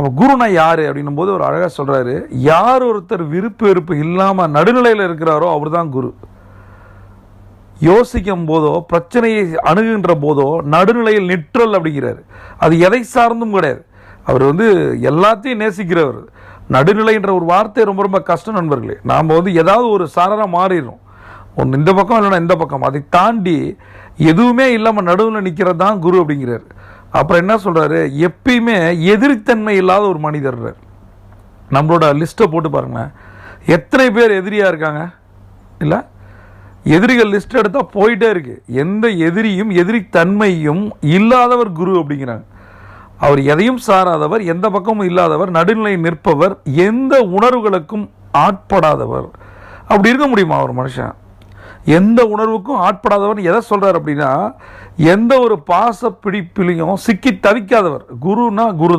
அப்போ குருனா யார் அப்படின்னும் போது ஒரு அழகாக சொல்கிறாரு யார் ஒருத்தர் விருப்பு வெறுப்பு இல்லாமல் நடுநிலையில் இருக்கிறாரோ அவர் தான் குரு. யோசிக்கும் போதோ பிரச்சனையை அணுகுகின்ற போதோ நடுநிலையில் நிற்றல் அப்படிங்கிறார். அது எதை சார்ந்தும் கிடையாது. அவர் வந்து எல்லாத்தையும் நேசிக்கிறவர். நடுநிலைன்ற ஒரு வார்த்தை ரொம்ப ரொம்ப கஷ்டம் நண்பர்களே. நாம் வந்து ஏதாவது ஒரு சாரராக மாறிடும் ஒன்று இந்த பக்கம் இல்லைன்னா இந்த பக்கம். அதை தாண்டி எதுவுமே இல்லாமல் நடுவில் நிற்கிறது தான் குரு அப்படிங்கிறாரு. அப்புறம் என்ன சொல்கிறாரு எப்பயுமே எதிரித்தன்மை இல்லாத ஒரு மனிதர் நம்மளோட லிஸ்ட்டை போட்டு பாருங்களேன். எத்தனை பேர் எதிரியாக இருக்காங்க? இல்லை? எதிரிகள் லிஸ்ட் எடுத்தால் போயிட்டே இருக்குது எந்த எதிரியும் எதிரி தன்மையும் இல்லாதவர் குரு அப்படிங்கிறாங்க. அவர் எதையும் சாராதவர் எந்த பக்கமும் இல்லாதவர் நடுநிலை நிற்பவர் எந்த உணர்வுகளுக்கும் ஆட்படாதவர். அப்படி இருக்க முடியுமா ஒரு மனுஷன்? எந்த உணர்வுக்கும் ஆட்படாதவர் எதை சொல்றார் அப்படின்னா எந்த ஒரு பாச பிடிப்பிலையும் சிக்கி தவிக்காதவர். குருனா குரு